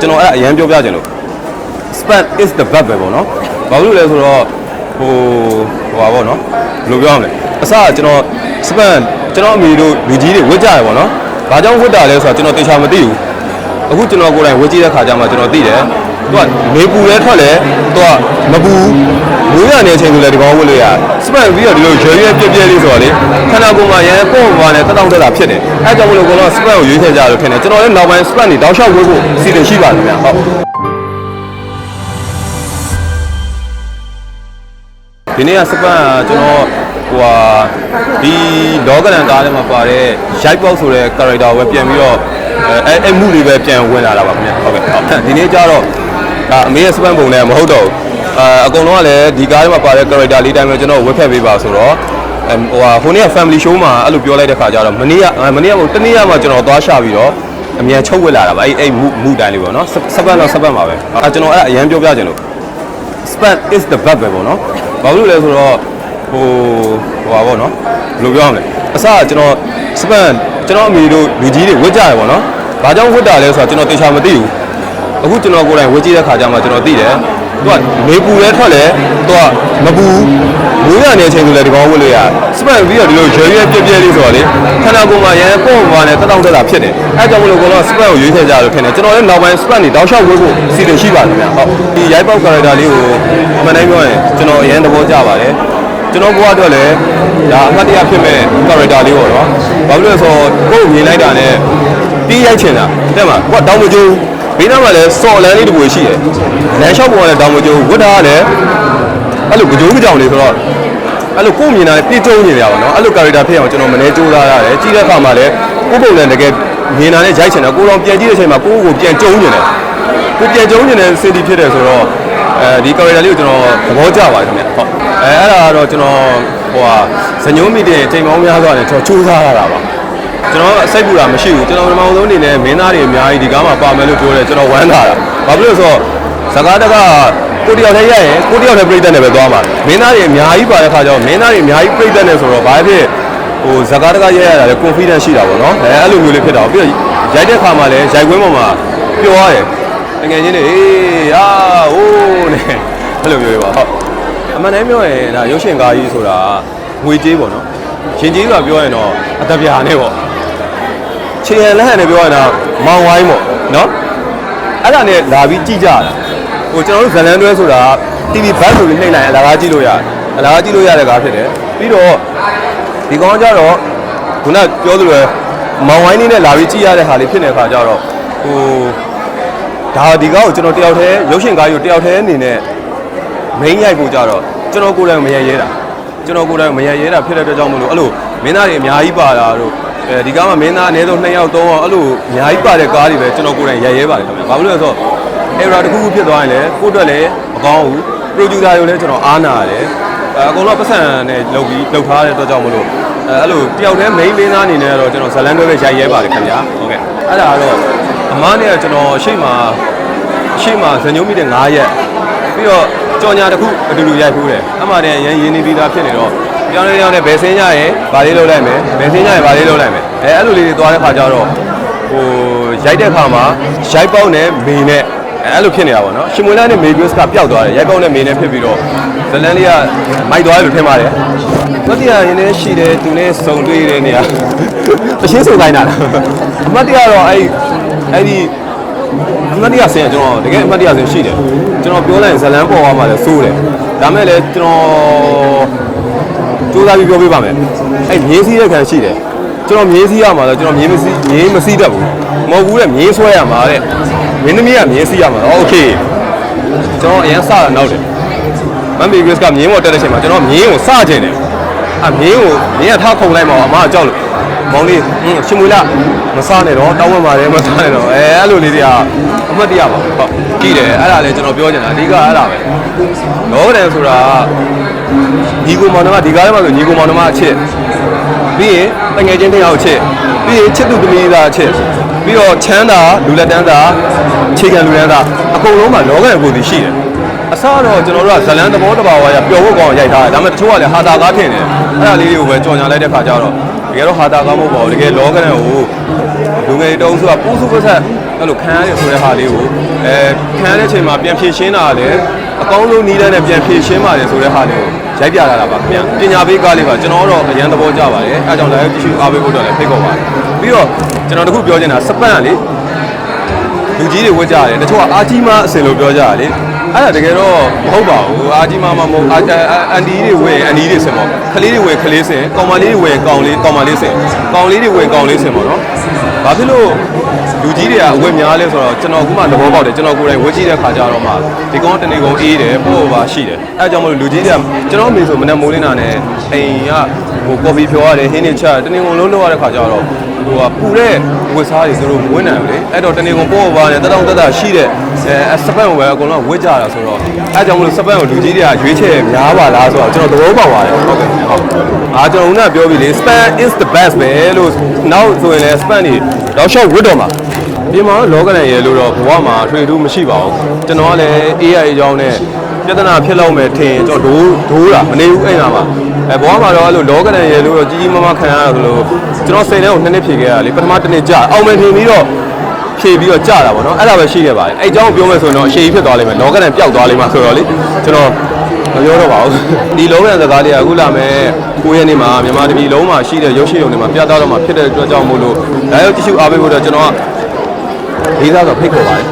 ကျွန်တော်အဲ့ဒါအရင်ပြောပြချင်လို့ span is the bad ပဲပေါ့နော်ဘာလို့လဲဆိုတော့ဟိုဟိုပါပေါ့နော်ဘယ်လိုပြောရမလဲအစကကျွန်တော် span ကျွန်တော်အမေတို့လူကြီးတွေဝတ်ကြရပေါ့နော်ဘာကြောင့်ဝတ်တာလဲဆိုတော့ကျွန်တော်တေချာမသိဘူးအခုကျွန်တော်ကိုယ်တိုင်ဝတ်ကြည့်တဲ့ခါကျမှကျွန်တော်သိတယ် သူကနေပူလဲထွက်လဲသူကမပူမိုးရနေတဲ့အချိန်ကိုလည်းဒီကောင်ဝတ်လို့ရစပန်ပြီးတော့ဒီလိုရွရွပြက်ပြက်လေးဆိုတော့လေခန္ဓာကိုယ်မှာရန်ပေါ့ပါနဲ့တက်တောင့်တက်တာဖြစ်တယ်အဲကြောင့်မလို့ကတော့စပန်ကိုရွေးချယ်ကြလို့ထင်တယ်ကျွန်တော်လည်းနောက်ပိုင်းစပန်တွေတောက်လျှောက်ဝတ်ဖို့စီစဉ်ရှိပါတယ်ခင်ဗျဟုတ်ဒီနေ့ကစပန်ကကျွန်တော်ဟိုဟာဒီလောကရန်ကားထဲမှာပါတဲ့ရိုက်ပေါက်ဆိုတဲ့ character ကိုပဲပြန်ပြီးတော့အဲအဲမှုတွေပဲပြန်ဝင်လာတာပါခင်ဗျဟုတ်ကဲ့ဟုတ်ဒီနေ့ကျတော့ ဒါအမေရဲ့စပန်ပုံလည်းမဟုတ်တော့ဘူးအာအကုန်လုံးကလည်းဒီကားထဲမှာပါတဲ့ character လေးတိုင်းပဲကျွန်တော်ဝတ်ဖက်ပေးပါဆိုတော့အဲဟိုဟာဟိုနေ့က family show မှာအဲ့လိုပြောလိုက်တဲ့ခါကျတော့မနေ့ကမနေ့ကတနေ့ကမှကျွန်တော်သွားရှာပြီးတော့အမြန်ချုပ်ဝက်လာတာပါအဲ့အဲ့မှုမှုတိုင်းလေးပေါ့နော်စပန်တော့စပန်ပါပဲအဲကျွန်တော်အဲ့အရင်ပြောပြချင်လို့ span is the bad ပဲပေါ့နော်ဘာလို့လဲဆိုတော့ဟိုဟိုပါပေါ့နော်ဘယ်လိုပြောရမလဲအစကကျွန်တော် span ကျွန်တော်အမေတို့လူကြီးတွေဝတ်ကြရပေါ့နော်ဘာကြောင့်ဝတ်တာလဲဆိုတော့ကျွန်တော်တေချာမသိဘူး အခုကျွန်တော်ကိုယ်တိုင်ဝတ်ကြည့်တဲ့ခါကျမှကျွန်တော်သိတယ်သူကနေပူလဲထွက်လဲသူကမပူမိုးရနေတဲ့အချိန်ကိုလည်းဒီကောင်ဝတ်လို့ရ span ပြီးတော့ဒီလိုရွရွပြက်ပြက်လေးဆိုတော့လေခန္ဓာကိုယ်မှာရန်ပေါ့ပါနဲ့တက်တောင့်တက်တာဖြစ်တယ်အဲကြောင့်မလို့ကတော့ span ကိုရွေးချယ်ကြလို့ထင်တယ်ကျွန်တော်လည်းနောက်ပိုင်း span တွေတောက်လျှောက်ဝတ်ဖို့စီစဉ်ရှိပါတယ်ခင်ဗျဟုတ်ဒီရိုက်ပေါက် character လေးကိုအမှန်တိုင်းပြောရင်ကျွန်တော်အရင်သဘောကျပါတယ်ကျွန်တော်ဘဝအတွက်လည်းဒါအမှတ်တရဖြစ်မဲ့ character လေးပေါ့နော်ဘာလို့လဲဆိုတော့ကိုယ်မြင်လိုက်တာနဲ့တီးရိုက်ချင်တာတဲ့မှာကိုကတောင်းမကျိုး ဘေးနားမှာလည်းစော်လန်းလေးတစ်ပွေရှိတယ်လမ်းလျှောက်ပေါ်ကလည်းတောင်းမကျိုးဝတ်တာကလည်းအဲ့လိုကြိုးကြောင်လေးဆိုတော့အဲ့လိုကိုယ်မြင်တာနဲ့ပြည့်ကျုံနေကြပါတော့အဲ့လို character ဖြစ်အောင်ကျွန်တော်မနေကြိုးစားရတယ်ကြည့်တဲ့အခါမှာလည်းကိုယ်ပုံနဲ့တကယ်မြင်တာနဲ့ရိုက်ချင်တာကိုယ်တော်ပြန်ကြည့်တဲ့အချိန်မှာကိုယ့်ကိုယ်ပြန်ကျုံနေတယ်ကိုပြန်ကျုံနေတဲ့စင်တီဖြစ်တယ်ဆိုတော့အဲဒီ character လေးကိုကျွန်တော်သဘောကျပါတယ်ခင်ဗျဟုတ်အဲအဲ့ဒါကတော့ကျွန်တော်ဟိုဟာဇညုံးမီတင်ချိန်ပေါင်းများစွာနဲ့ကျွန်တော်စူးစမ်းရတာပါ ကျွန်တော်အစိတ်ပူတာမရှိဘူးကျွန်တော်ပထမဆုံးအနေနဲ့မင်းသားတွေအများကြီးဒီကားမှာပါမယ်လို့ပြောတယ်ကျွန်တော်ဝမ်းသာတာဘာဖြစ်လို့လဲဆိုတော့ဇကားတကကိုတယောက်တည်းရရင်ကိုတယောက်တည်းပြိတ္တနဲ့ပဲသွားမှာမင်းသားတွေအများကြီးပါတဲ့ခါကျတော့မင်းသားတွေအများကြီးပြိတ္တနဲ့ဆိုတော့ဘာဖြစ်ဟိုဇကားတကရရတာလေ confidence ရှိတာပေါ့နော်အဲအဲ့လိုမျိုးလေးဖြစ်တာပြီးတော့ရိုက်တဲ့ခါမှာလည်းရိုက်ခွင်းပေါ်မှာပျော်ရတယ်တကယ်ချင်းတွေအေးအာဟိုးနဲ့အဲ့လိုမျိုးပဲပါဟုတ်အမှန်တမ်းပြောရင်ဒါရုပ်ရှင်ကားကြီးဆိုတာငွေကြေးပေါ့နော်ရှင်ကြီးဆိုတာပြောရင်တော့အတပြာနဲ့ပေါ့ ခြေရန်လက်ဟန်နဲ့ပြောရင်တော့မောင်ဝိုင်းပေါ့နော်အဲ့ဒါနဲ့လာပြီးကြည့်ကြတာဟိုကျွန်တော်တို့ဇလန်တွဲဆိုတာ TV ဘတ်ဆိုပြီးနှိမ့်လိုက်ရင်အလကားကြည့်လို့ရတယ်အလကားကြည့်လို့ရတဲ့ကားဖြစ်တယ်ပြီးတော့ဒီကောင်ကကြတော့ခုနပြောသလိုပဲမောင်ဝိုင်းလေးနဲ့လာပြီးကြည့်ရတဲ့ဟာလေးဖြစ်နေတဲ့ခါကျတော့ဟိုဒါဒီကားကိုကျွန်တော်တယောက်တည်းရုပ်ရှင်ကားကြီးကိုတယောက်တည်းအနေနဲ့ main ရိုက်ဖို့ကြတော့ကျွန်တော်ကိုယ်တိုင်မရရဲတာကျွန်တော်ကိုယ်တိုင်မရရဲတာဖြစ်တဲ့အတွက်ကြောင့်မလို့အဲ့လိုမင်းသားတွေအများကြီးပါတာတို့ အဲဒီကားမှာမင်းသားအနည်းဆုံး2ယောက်3ယောက်အဲ့လိုအများကြီးပါတဲ့ကားတွေပဲကျွန်တော်ကိုယ်တိုင်ရရဲပါတယ်ခင်ဗျာဘာလို့လဲဆိုတော့ error တစ်ခုခုဖြစ်သွားရင်လည်းကိုယ့်အတွက်လည်းမကောင်းဘူး producer တွေလည်းကျွန်တော်အားနာရတယ်အဲအကုန်လုံးပတ်စံနဲ့လုပ်ပြီးလုပ်ထားတဲ့အတွက်ကြောင့်မလို့အဲအဲ့လိုတယောက်တည်း main မင်းသားအနေနဲ့ကတော့ကျွန်တော်ဇလန်တွဲပဲရိုက်ရဲပါတယ်ခင်ဗျာဟုတ်ကဲ့အဲ့ဒါကတော့အမားနဲ့ကျွန်တော်ရှေ့မှာရှေ့မှာဇညုံးမိတဲ့9ရက်ပြီးတော့ကြော်ညာတစ်ခုအတူတူရိုက်ဖူးတယ်အမှန်တည်းရန်ရင်းနေပြီးသားဖြစ်နေတော့ ပြောင်းလဲပြောင်းလဲဘယ်ဆင်းကြရင်ဗာလေးလုပ်လိုက်မယ်ဘယ်ဆင်းကြရင်ဗာလေးလုပ်လိုက်မယ်အဲအဲ့လိုလေးတွေသွားတဲ့ခါကျတော့ဟိုရိုက်တဲ့ခါမှာရိုက်ပေါက်နဲ့မေနဲ့အဲ့လိုဖြစ်နေတာပေါ့နော်ရှင်မွေလာနဲ့မေဘီစကပျောက်သွားတယ်ရိုက်ပေါက်နဲ့မေနဲ့ဖြစ်ပြီးတော့ဇလန်လေးကမိုက်သွားတယ်လို့ထင်ပါတယ်မတ်တရားရင်လည်းရှိတယ်သူနဲ့စုံတွေ့တဲ့နေရာတရှင်းစုံတိုင်းတာလားအမတ်တရားတော့အဲ့အဲ့ဒီအမှတ်တရဆင်းကကျွန်တော်တကယ်အမှတ်တရဆင်းရှိတယ်ကျွန်တော်ပြောလိုက်ရင်ဇလန်းပေါ်သွားမှလည်းစိုးတယ်ဒါမဲ့လည်းကျွန်တော် စူးစမ်းပြီးပြောပြပါမယ်အဲ့မြေးစည်းတဲ့ခံရှိတယ်ကျွန်တော်မြေးစည်းရမှာတော့ကျွန်တော်မြေးမစည်းမြေးမစည်းတတ်ဘူးမဟုတ်ဘူးတဲ့မြေးဆွဲရမှာတဲ့မင်းသမီးကမြေးစည်းရမှာโอเคကျွန်တော်အရင်စတာနောက်တယ်မမ်ဘီဂရစ်ကမြင်းပေါ်တက်တဲ့ချိန်မှာကျွန်တော်မြင်းကိုစကျင်တယ် အမြင်းကိုမြင်းကထားခုန်လိုက်မှာအမကကြောက်လို့မောင်လေးဟင်းရှင်မွေလာမစားနဲ့တော့တောင်းဝတ်ပါတယ်မစားနဲ့တော့အဲအဲ့လိုလေးတွေကအမှတ်တရပါဟုတ်ကြည့်တယ်အဲ့ဒါလည်းကျွန်တော်ပြောချင်တာအဓိကအဲ့ဒါပဲလောတယ်ဆိုတာညီကိုမောင်နှမဒီကားထဲမှာဆိုညီကိုမောင်နှမအချစ်ပြီးရင်တငယ်ချင်းတစ်ယောက်အချစ်ပြီးရင်ချစ်သူသမီးသားအချစ်ပြီးတော့ချမ်းသာလူလက်တန်းသာခြေခံလူရန်သာအကုန်လုံးမှာလောကရန်ကိုယ်စီရှိတယ် အစားတော့ကျွန်တော်တို့ကဇလန်းသဘောတဘာဝရပျော်ဖို့ကောင်းအောင်ရိုက်ထားတယ်ဒါပေမဲ့တချို့ကလည်းဟာတာကားထင်တယ်အဲ့ဒါလေးတွေကိုပဲကြော်ညာလိုက်တဲ့ခါကျတော့တကယ်တော့ဟာတာကားမဟုတ်ပါဘူးတကယ်လောကရန်ကိုလူငယ်တုံးဆိုတာပူးစုပဆက်အဲ့လိုခံရတယ်ဆိုတဲ့ဟာလေးကိုအဲခံရတဲ့အချိန်မှာပြန်ဖြည့်ရှင်းတာလည်းအကောင်းဆုံးနည်းလမ်းနဲ့ပြန်ဖြည့်ရှင်းပါတယ်ဆိုတဲ့ဟာလေးကိုရိုက်ပြလာတာပါခင်ဗျပညာပေးကားလေးပါကျွန်တော်တော့အရန်သဘောကျပါတယ်အဲအကြောင်းလည်းကြည့်ရှုအားပေးဖို့တော့လည်းဖိတ်ခေါ်ပါတယ်ပြီးတော့ကျွန်တော်တခုပြောချင်တာစပန့်ကလေလူကြီးတွေဝတ်ကြတယ်တချို့ကအာကြီးမအစင်လို့ပြောကြတာလေ အဲ့ဒါတကယ်တော့မဟုတ်ပါဘူးအာကြီးမမမဟုတ်အာအန်ဒီတွေဝယ်အန်ဒီတွေစင်ပေါ့ခလေးတွေဝယ်ခလေးစင်ကောင်မလေးတွေဝယ်ကောင်လေးကောင်မလေးစင်ကောင်လေးတွေဝယ်ကောင်လေးစင်ပေါ့နော်ဘာဖြစ်လို့လူကြီးတွေကအဝတ်များလဲဆိုတော့ကျွန်တော်အခုမှသဘောပေါက်တယ်ကျွန်တော်ကိုယ်တိုင်ဝတ်ကြည့်တဲ့ခါကျတော့မှဒီကောင်တနေကုန်အေးတယ်ပို့ပါရှိတယ်အဲကြောင့်မလို့လူကြီးတွေကကျွန်တော်အမေဆိုမနေ့မိုးလင်းတာနဲ့အိမ်ကဟိုကော်ဖီဖြောရတယ်ဟင်းနေချတနေကုန်လုံးလောက်ရတဲ့ခါကျတော့ ဟိုကပူတဲ့ဝတ်စားတွေသူတို့မဝင်နိုင်ဘူးလေအဲ့တော့တနေကုန်ပို့ပါနဲ့တတောင်တက်တာရှိတဲ့အဲစပန်ကိုပဲအကုန်လုံးဝတ်ကြတာဆိုတော့အဲကြောင့်မလို့စပန်ကိုလူကြီးတွေကရွေးချယ်များပါလားဆိုတော့ကျွန်တော်သဘောပေါက်ပါတယ်ဟုတ်ကဲ့ဟုတ်အားကျွန်တော်ကပြောပြီလေ span is the best ပဲလို့နောက်ဆိုရင်လည်း span တွေတော့ short ဝတ်တော့မှာဒီမှာတော့လောကရန်ရဲလို့တော့ဘဝမှာထွေထူးမရှိပါဘူးကျွန်တော်ကလည်း AI အကြောင်းနဲ့ပြဿနာဖြစ်လောက်မယ်ထင်ကျွန်တော်ဒိုးဒိုးတာမနေဘူးအဲ့နာမှာ အဲဘဝမှာတော့အဲ့လိုလောကရန်ရဲလို့တော့ကြီးကြီးမားမားခံရတာဆိုလို့ကျွန်တော်10တန်းကိုနှစ်နှစ်ဖြည့်ခဲ့ရတာလေပထမတစ်နှစ်ကြာအောင်မယ်ထင်ပြီးတော့ဖြည့်ပြီးတော့ကြာတာပေါ့နော်အဲ့ဒါပဲရှိခဲ့ပါတယ်အဲ့အကြောင်းကိုပြောမယ်ဆိုရင်တော့အရှိကြီးဖြစ်သွားလိမ့်မယ်လောကရန်ပျောက်သွားလိမ့်မှာဆိုတော့လေကျွန်တော်မပြောတော့ပါဘူးဒီလောကရန်စကားလေးကအခုလာမယ်9ရက်နေ့မှာမြန်မာတပြည်လုံးမှာရှိတဲ့ရုပ်ရှင်ရုံတွေမှာပြသတော့မှာဖြစ်တဲ့အတွက်ကြောင့်မို့လို့ဒါရောက်ကြည့်ရှုအားပေးဖို့တော့ကျွန်တော်ကလေးစားတော့ဖိတ်ခေါ်ပါတယ်